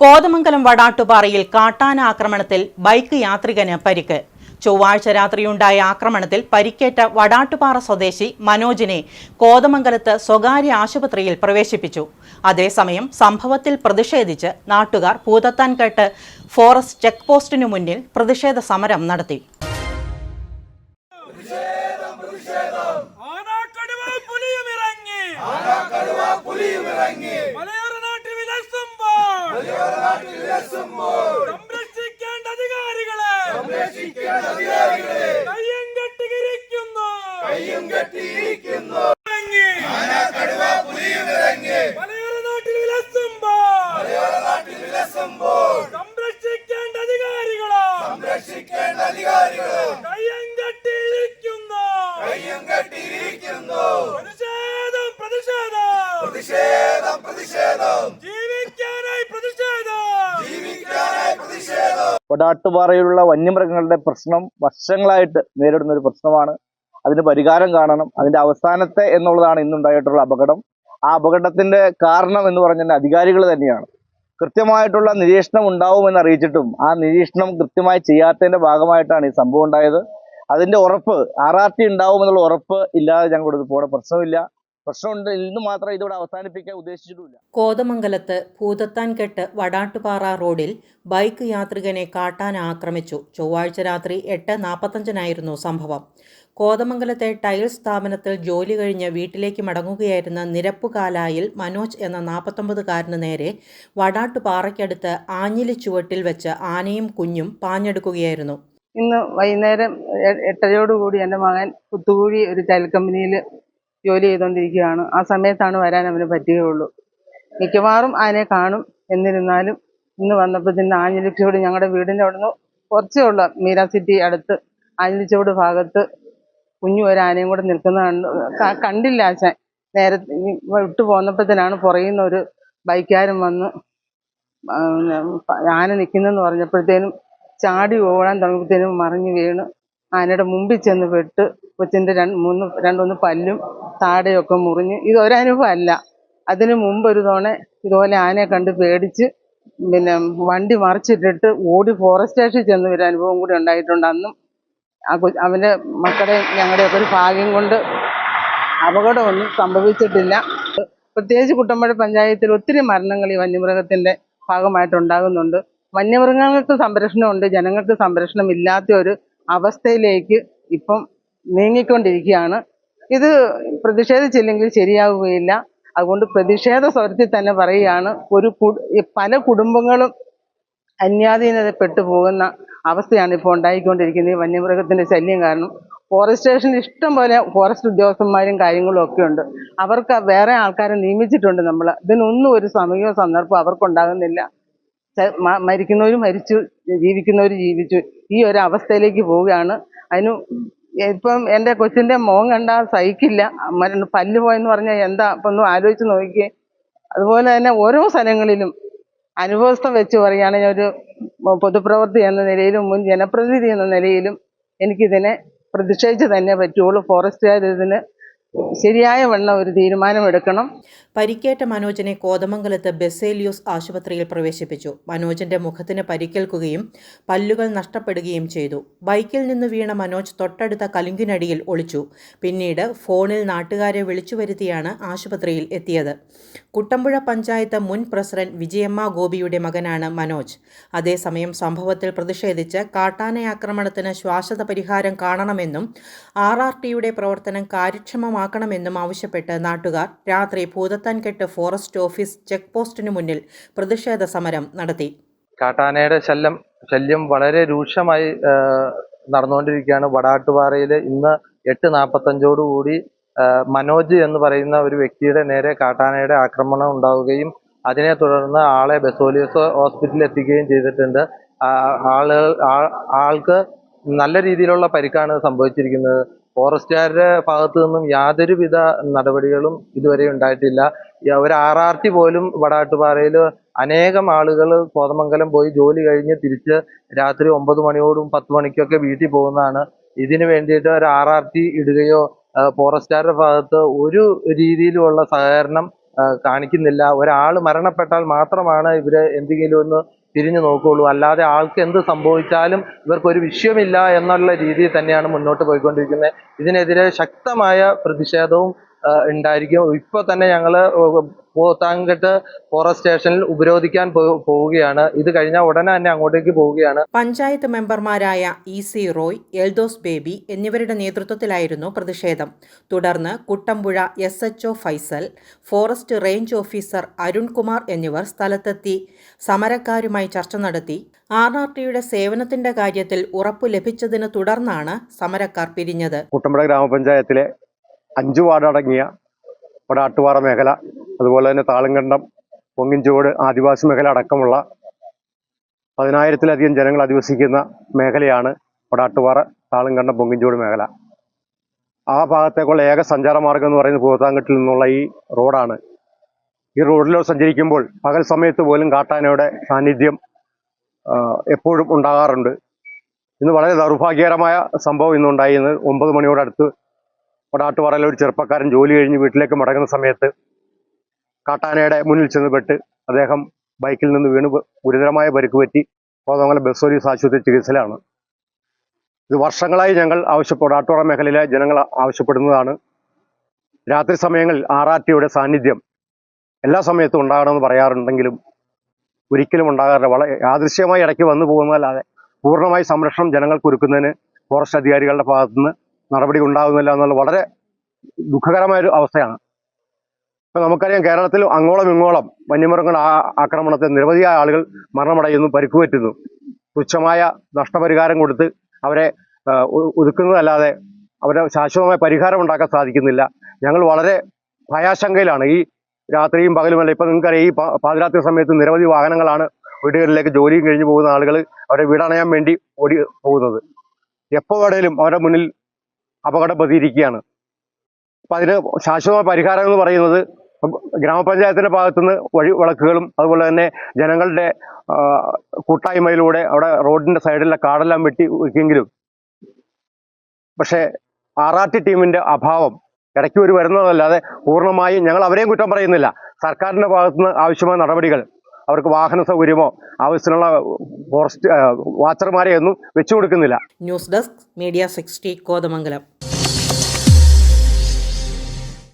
കോതമംഗലം വടാട്ടുപാറയിൽ കാട്ടാന ആക്രമണത്തിൽ ബൈക്ക് യാത്രികന് പരിക്ക്. ചൊവ്വാഴ്ച രാത്രിയുണ്ടായ ആക്രമണത്തിൽ പരിക്കേറ്റ വടാട്ടുപാറ സ്വദേശി മനോജിനെ കോതമംഗലത്ത് സ്വകാര്യ ആശുപത്രിയിൽ പ്രവേശിപ്പിച്ചു. അതേസമയം സംഭവത്തിൽ പ്രതിഷേധിച്ച് നാട്ടുകാർ പൂതത്താൻകെട്ട് ഫോറസ്റ്റ് ചെക്ക് പോസ്റ്റിനു മുന്നിൽ പ്രതിഷേധ സമരം നടത്തി. പുലിയും ഇറങ്ങി വിലസുമ്പോൾ സംരക്ഷിക്കേണ്ട അധികാരികളെ. കയ്യും കെട്ടിയിരിക്കുന്നു. ഇറങ്ങി. മലയോര നാട്ടിൽ വിലസുമ്പോൾ. സംരക്ഷിക്കേണ്ട അധികാരികളോ കയ്യം കെട്ടിയിരിക്കുന്നു പ്രതിഷേധം പ്രതിഷേധം ജീവിക്കാനായി പ്രതിഷേധം വടാട്ടുപാറയിലുള്ള വന്യമൃഗങ്ങളുടെ പ്രശ്നം വർഷങ്ങളായിട്ട് നേരിടുന്ന ഒരു പ്രശ്നമാണ്. അതിന് പരിഹാരം കാണണം. അതിന്റെ അവസാനത്തെ എന്നുള്ളതാണ് ഇന്നുണ്ടായിട്ടുള്ള അപകടം. ആ അപകടത്തിന്റെ കാരണം എന്ന് പറഞ്ഞാൽ അധികാരികൾ തന്നെയാണ്. കൃത്യമായിട്ടുള്ള നിരീക്ഷണം ഉണ്ടാവുമെന്ന് അറിയിച്ചിട്ടും ആ നിരീക്ഷണം കൃത്യമായി ചെയ്യാത്തതിന്റെ ഭാഗമായിട്ടാണ് ഈ സംഭവം ഉണ്ടായത്. അതിന്റെ ഉറപ്പ് ആർ ആർ ടി ഉണ്ടാവുമെന്നുള്ള ഉറപ്പ് ഇല്ലാതെ ഞങ്ങൾ കൊടുത്ത് പോകണ പ്രശ്നമില്ല. പ്രശ്നമുണ്ട്. ഇന്ന് മാത്രം ഇതിവിടെ അവസാനിപ്പിക്കാൻ ഉദ്ദേശിച്ചിട്ടില്ല കോതമംഗലത്ത് ഭൂതത്താൻകെട്ട് വടാട്ടുപാറ റോഡിൽ ബൈക്ക് യാത്രികനെ കാട്ടാൻ ആക്രമിച്ചു. ചൊവ്വാഴ്ച രാത്രി എട്ട് നാൽപ്പത്തഞ്ചിനായിരുന്നു സംഭവം. കോതമംഗലത്തെ ടൈൽസ് സ്ഥാപനത്തിൽ ജോലി കഴിഞ്ഞ് വീട്ടിലേക്ക് മടങ്ങുകയായിരുന്ന നിരപ്പുകാലായിൽ മനോജ് എന്ന നാൽപ്പത്തൊമ്പതുകാരന് നേരെ വടാട്ടുപാറയ്ക്കടുത്ത് ആഞ്ഞിലി ചുവട്ടിൽ വെച്ച് ആനയും കുഞ്ഞും പാഞ്ഞെടുക്കുകയായിരുന്നു. ഇന്ന് വൈകുന്നേരം എട്ടരയോടുകൂടി എന്റെ മകൻ കുത്തുകൂടി ഒരു ടൈൽ കമ്പനിയിൽ ജോലി ചെയ്തുകൊണ്ടിരിക്കുകയാണ് ആ സമയത്താണ് വരാൻ അവന് പറ്റുകയുള്ളൂ. മിക്കവാറും ആനയെ കാണും. എന്നിരുന്നാലും ഇന്ന് വന്നപ്പോഴത്തേന് ആഞ്ഞിലിച്ചോട് ഞങ്ങളുടെ വീടിന്റെ അവിടുന്ന് കുറച്ചേ ഉള്ളൂ മീര സിറ്റി അടുത്ത് ആഞ്ഞിലിച്ചോട് ഭാഗത്ത് കുഞ്ഞു ഒരു ആനയും കൂടെ നിൽക്കുന്ന കണ്ടു കണ്ടില്ല ആശാൻ. ഈ വിട്ടു പോന്നപ്പോഴത്തേനാണ് പുറകിൽ നിന്ന് ഒരു ബൈക്കാരൻ വന്ന് ആന നിൽക്കുന്നെന്ന് പറഞ്ഞപ്പോഴത്തേനും ചാടി ഓടാൻ തുടങ്ങിയപ്പോഴത്തേനും മറിഞ്ഞു വീണ് ആനയുടെ മുമ്പിൽ ചെന്ന് വെട്ട് കൊച്ചിന്റെ രണ്ട് മൂന്ന് രണ്ടൊന്ന് പല്ലും താടയൊക്കെ മുറിഞ്ഞ് ഇത് ഒരനുഭവം അല്ല അതിന് മുമ്പ് ഒരു തവണ ഇതുപോലെ ആനയെ കണ്ട് പേടിച്ച് പിന്നെ വണ്ടി മറിച്ചിട്ടിട്ട് ഓടി ഫോറസ്റ്റ് സ്റ്റേഷനിൽ ചെന്ന് ഒരു അനുഭവം കൂടി ഉണ്ടായിട്ടുണ്ട്. അന്നും ആ കൊ അവന്റെ മക്കളുടെ ഞങ്ങളുടെയൊക്കെ ഒരു ഭാഗ്യം കൊണ്ട് അപകടമൊന്നും സംഭവിച്ചിട്ടില്ല. പ്രത്യേകിച്ച് കുട്ടമ്പഴ പഞ്ചായത്തിൽ ഒത്തിരി മരണങ്ങൾ ഈ വന്യമൃഗത്തിന്റെ ഭാഗമായിട്ടുണ്ടാകുന്നുണ്ട്. വന്യമൃഗങ്ങൾക്ക് സംരക്ഷണമുണ്ട്. ജനങ്ങൾക്ക് സംരക്ഷണം ഇല്ലാത്ത ഒരു അവസ്ഥയിലേക്ക് ഇപ്പം നീങ്ങിക്കൊണ്ടിരിക്കുകയാണ്. ഇത് പ്രതിഷേധിച്ചില്ലെങ്കിൽ ശരിയാവുകയില്ല. അതുകൊണ്ട് പ്രതിഷേധ സ്വരത്തിൽ തന്നെ പറയുകയാണ് ഒരു പല കുടുംബങ്ങളും അന്യാധീനതപ്പെട്ടു പോകുന്ന അവസ്ഥയാണ് ഇപ്പോൾ ഉണ്ടായിക്കൊണ്ടിരിക്കുന്നത്. ഈ വന്യമൃഗത്തിന്റെ ശല്യം കാരണം. ഫോറസ്റ്റ് സ്റ്റേഷനിൽ ഇഷ്ടം പോലെ ഫോറസ്റ്റ് ഉദ്യോഗസ്ഥന്മാരും കാര്യങ്ങളും ഒക്കെ ഉണ്ട്. അവർക്ക് വേറെ ആൾക്കാരെ നിയമിച്ചിട്ടുണ്ട് നമ്മൾ ഇതിനൊന്നും ഒരു സമയമോ സന്ദർഭവും അവർക്കുണ്ടാകുന്നില്ല. മരിക്കുന്നവർ മരിച്ചു ജീവിക്കുന്നവർ ജീവിച്ചു. ഈ ഒരു അവസ്ഥയിലേക്ക് പോവുകയാണ്. അതിന് ഇപ്പം എന്റെ കൊച്ചിന്റെ മോൻ കണ്ടാൽ സഹിക്കില്ല. അമ്മ പല്ല് പോയെന്ന് പറഞ്ഞാൽ എന്താ? അപ്പം ഒന്ന് ആലോചിച്ച് നോക്കിയേ. അതുപോലെ തന്നെ ഓരോ സ്ഥലങ്ങളിലും അനുഭവസ്ഥം വെച്ച് പറയുകയാണെങ്കിൽ ഒരു പൊതുപ്രവർത്തി എന്ന നിലയിലും മുൻ ജനപ്രതിനിധി എന്ന നിലയിലും എനിക്കിതിനെ പ്രതിഷേധിച്ച് തന്നെ പറ്റുള്ളൂ. ഫോറസ്റ്റുകാർ ഇതിന് ശരിയായ വണ്ണം ഒരു തീരുമാനമെടുക്കണം പരിക്കേറ്റ മനോജിനെ കോതമംഗലത്ത് ബെസേലിയോസ് ആശുപത്രിയിൽ പ്രവേശിപ്പിച്ചു. മനോജിന്റെ മുഖത്തിന് പരിക്കേൽക്കുകയും പല്ലുകൾ നഷ്ടപ്പെടുകയും ചെയ്തു. ബൈക്കിൽ നിന്ന് വീണ മനോജ് തൊട്ടടുത്ത കലുങ്കിനടിയിൽ ഒളിച്ചു. പിന്നീട് ഫോണിൽ നാട്ടുകാരെ വിളിച്ചു വരുത്തിയാണ് ആശുപത്രിയിൽ എത്തിയത്. കുട്ടമ്പുഴ പഞ്ചായത്ത് മുൻ പ്രസിഡന്റ് വിജയമ്മ ഗോപിയുടെ മകനാണ് മനോജ്. അതേസമയം സംഭവത്തിൽ പ്രതിഷേധിച്ച് കാട്ടാനയാക്രമണത്തിന് ശ്വാസത പരിഹാരം കാണണമെന്നും ആർ ആർ ടിയുടെ പ്രവർത്തനം കാര്യക്ഷമമാക്കണമെന്നും ആവശ്യപ്പെട്ട് നാട്ടുകാർ രാത്രി ഭൂതത്താൻകെട്ട് ഫോറസ്റ്റ് ഓഫീസ് ചെക്ക് പോസ്റ്റിനു മുന്നിൽ പ്രതിഷേധ സമരം നടത്തി. കാട്ടാനയുടെ ശല്യം ശല്യം വളരെ രൂക്ഷമായി നടന്നുകൊണ്ടിരിക്കുകയാണ്. വടാട്ടുപാറയിൽ ഇന്ന് എട്ട് നാൽപ്പത്തഞ്ചോടുകൂടി കൂടി മനോജ് എന്ന് പറയുന്ന ഒരു വ്യക്തിയുടെ നേരെ കാട്ടാനയുടെ ആക്രമണം ഉണ്ടാവുകയും അതിനെ തുടർന്ന് ആളെ ബസോലിയസ് ഹോസ്പിറ്റലിൽ എത്തിക്കുകയും ചെയ്തിട്ടുണ്ട്. ആളുകൾ ആൾക്ക് നല്ല രീതിയിലുള്ള പരിക്കാണ് സംഭവിച്ചിരിക്കുന്നത്. ഫോറസ്റ്റുകാരുടെ ഭാഗത്തു നിന്നും യാതൊരുവിധ നടപടികളും ഇതുവരെ ഉണ്ടായിട്ടില്ല. ഒരു ആർ ആർ ടി പോലും വടാട്ടുപാറയിൽ അനേകം ആളുകൾ കോതമംഗലം പോയി ജോലി കഴിഞ്ഞ് തിരിച്ച് രാത്രി ഒമ്പത് മണിയോടും പത്ത് മണിക്കൊക്കെ വീട്ടിൽ പോകുന്നതാണ്. ഇതിനു വേണ്ടിയിട്ട് ഒരു ആർ ആർ ടി ഇടുകയോ ഫോറസ്റ്റുകാരുടെ ഭാഗത്ത് ഒരു രീതിയിലുമുള്ള സഹകരണം കാണിക്കുന്നില്ല. ഒരാൾ മരണപ്പെട്ടാൽ മാത്രമാണ് ഇവർ എന്തെങ്കിലും ഒന്ന് തിരിഞ്ഞു നോക്കുകയുള്ളൂ അല്ലാതെ ആൾക്ക് എന്ത് സംഭവിച്ചാലും ഇവർക്കൊരു വിഷയമില്ല എന്നുള്ള രീതിയിൽ തന്നെയാണ് മുന്നോട്ട് പോയിക്കൊണ്ടിരിക്കുന്നത്. ഇതിനെതിരെ ശക്തമായ പ്രതിഷേധവും ഉണ്ടായിരിക്കും. ഇപ്പൊ തന്നെ ഞങ്ങൾ പോത്താങ്കട്ട് ഫോറസ്റ്റ് സ്റ്റേഷനിൽ ഉപരോധിക്കാൻ പോവുകയാണ്. ഇത് കഴിഞ്ഞാൽ ഉടനെ തന്നെ അങ്ങോട്ടേക്ക് പോവുകയാണ്. പഞ്ചായത്ത് മെമ്പർമാരായ ഇ സി റോയ് എൽദോസ് ബേബി എന്നിവരുടെ നേതൃത്വത്തിലായിരുന്നു പ്രതിഷേധം. തുടർന്ന് Kuttampuzha S H Faisal forest range officer Arunkumar എന്നിവർ സ്ഥലത്തെത്തി സമരക്കാരുമായി ചർച്ച നടത്തി. ആർ ആർ ടിയുടെ സേവനത്തിന്റെ കാര്യത്തിൽ ഉറപ്പു ലഭിച്ചതിന് തുടർന്നാണ് സമരക്കാർ പിരിഞ്ഞത്. കുട്ടമ്പുഴ ഗ്രാമപഞ്ചായത്തിലെ അഞ്ച് വാർഡടങ്ങിയ വടാട്ടുപാറ മേഖല അതുപോലെ തന്നെ താളങ്കണ്ടം പൊങ്ങിഞ്ചോട് ആദിവാസി മേഖല അടക്കമുള്ള പതിനായിരത്തിലധികം ജനങ്ങൾ അധിവസിക്കുന്ന മേഖലയാണ് ഒടാട്ടുപാറ താളങ്കണ്ടം പൊങ്ങിഞ്ചോട് മേഖല. ആ ഭാഗത്തേക്കുള്ള ഏക സഞ്ചാര മാർഗം എന്ന് പറയുന്നത് പൂത്താങ്കട്ടിൽ നിന്നുള്ള ഈ റോഡാണ്. ഈ റോഡിലൂടെ സഞ്ചരിക്കുമ്പോൾ പകൽ സമയത്ത് പോലും കാട്ടാനയുടെ സാന്നിധ്യം എപ്പോഴും ഉണ്ടാകാറുണ്ട്. ഇന്ന് വളരെ ദൗർഭാഗ്യകരമായ സംഭവം ഇന്നുണ്ടായി. ഇന്നുണ്ടായിരുന്നത് ഒമ്പത് മണിയോടടുത്ത് വടാട്ടുപാറയിലെ ഒരു ചെറുപ്പക്കാരൻ ജോലി കഴിഞ്ഞ് വീട്ടിലേക്ക് മടങ്ങുന്ന സമയത്ത് കാട്ടാനയുടെ മുന്നിൽ ചെന്ന് പെട്ട് അദ്ദേഹം ബൈക്കിൽ നിന്ന് വീണ് ഗുരുതരമായ പരിക്ക് പറ്റി കോതമംഗലം ബസ് സർവീസ് ആശുപത്രി ചികിത്സയിലാണ്. ഇത് വർഷങ്ങളായി ഞങ്ങൾ ആവശ്യപ്പെട്ട വടാട്ടുപാറ മേഖലയിലെ ജനങ്ങൾ ആവശ്യപ്പെടുന്നതാണ്. രാത്രി സമയങ്ങളിൽ ആർ ആർ ടിയുടെ സാന്നിധ്യം എല്ലാ സമയത്തും ഉണ്ടാകണമെന്ന് പറയാറുണ്ടെങ്കിലും ഒരിക്കലും ഉണ്ടാകാറില്ല. വളരെ യാദൃശ്യമായി ഇടയ്ക്ക് വന്നു പോകുന്നതല്ലാതെ പൂർണമായി സംരക്ഷണം ജനങ്ങൾക്ക് ഒരുക്കുന്നതിന് ഫോറസ്റ്റ് അധികാരികളുടെ ഭാഗത്തുനിന്ന് നടപടി ഉണ്ടാകുന്നില്ല എന്നുള്ള വളരെ ദുഃഖകരമായ ഒരു അവസ്ഥയാണ്. ഇപ്പൊ നമുക്കറിയാം കേരളത്തിൽ അങ്ങോളം ഇങ്ങോളം വന്യമൃഗങ്ങളുടെ ആക്രമണത്തിൽ നിരവധിയായ ആളുകൾ മരണമടയുന്നു പരിക്കുപറ്റുന്നു. തുച്ഛമായ നഷ്ടപരിഹാരം കൊടുത്ത് അവരെ ഒതുക്കുന്നതല്ലാതെ അവരെ ശാശ്വതമായ പരിഹാരം ഉണ്ടാക്കാൻ സാധിക്കുന്നില്ല. ഞങ്ങൾ വളരെ ഭയാശങ്കയിലാണ്. ഈ രാത്രിയും പകലുമല്ല ഇപ്പൊ നിങ്ങൾക്കറിയാം ഈ പാതിരാത്രി സമയത്ത് നിരവധി വാഹനങ്ങളാണ് വീടുകളിലേക്ക് ജോലിയും കഴിഞ്ഞു പോകുന്ന ആളുകൾ അവരെ വീടണയാൻ വേണ്ടി ഓടി പോകുന്നത്. എപ്പോൾ വേണേലും അവരുടെ മുന്നിൽ അപകടം പതിയിരിക്കുകയാണ് അപ്പൊ അതിന് ശാശ്വത പരിഹാരം എന്ന് പറയുന്നത് ഗ്രാമപഞ്ചായത്തിന്റെ ഭാഗത്തുനിന്ന് വഴി വിളക്കുകളും അതുപോലെ തന്നെ ജനങ്ങളുടെ കൂട്ടായ്മയിലൂടെ അവിടെ റോഡിന്റെ സൈഡിലെ കാടെല്ലാം വെട്ടി വെക്കെങ്കിലും പക്ഷേ ആർ ടീമിന്റെ അഭാവം ഇടയ്ക്ക് ഒരു വരുന്നതല്ലാതെ പൂർണമായും ഞങ്ങൾ അവരെയും കുറ്റം പറയുന്നില്ല. സർക്കാരിന്റെ ഭാഗത്തുനിന്ന് ആവശ്യമായ നടപടികൾ അവർക്ക് വാഹന സൗകര്യമോ ആവശ്യത്തിനുള്ള ഫോറസ്റ്റ് വാച്ചർമാരെയൊന്നും വെച്ചു കൊടുക്കുന്നില്ല news desk media sixty Kothamangalam.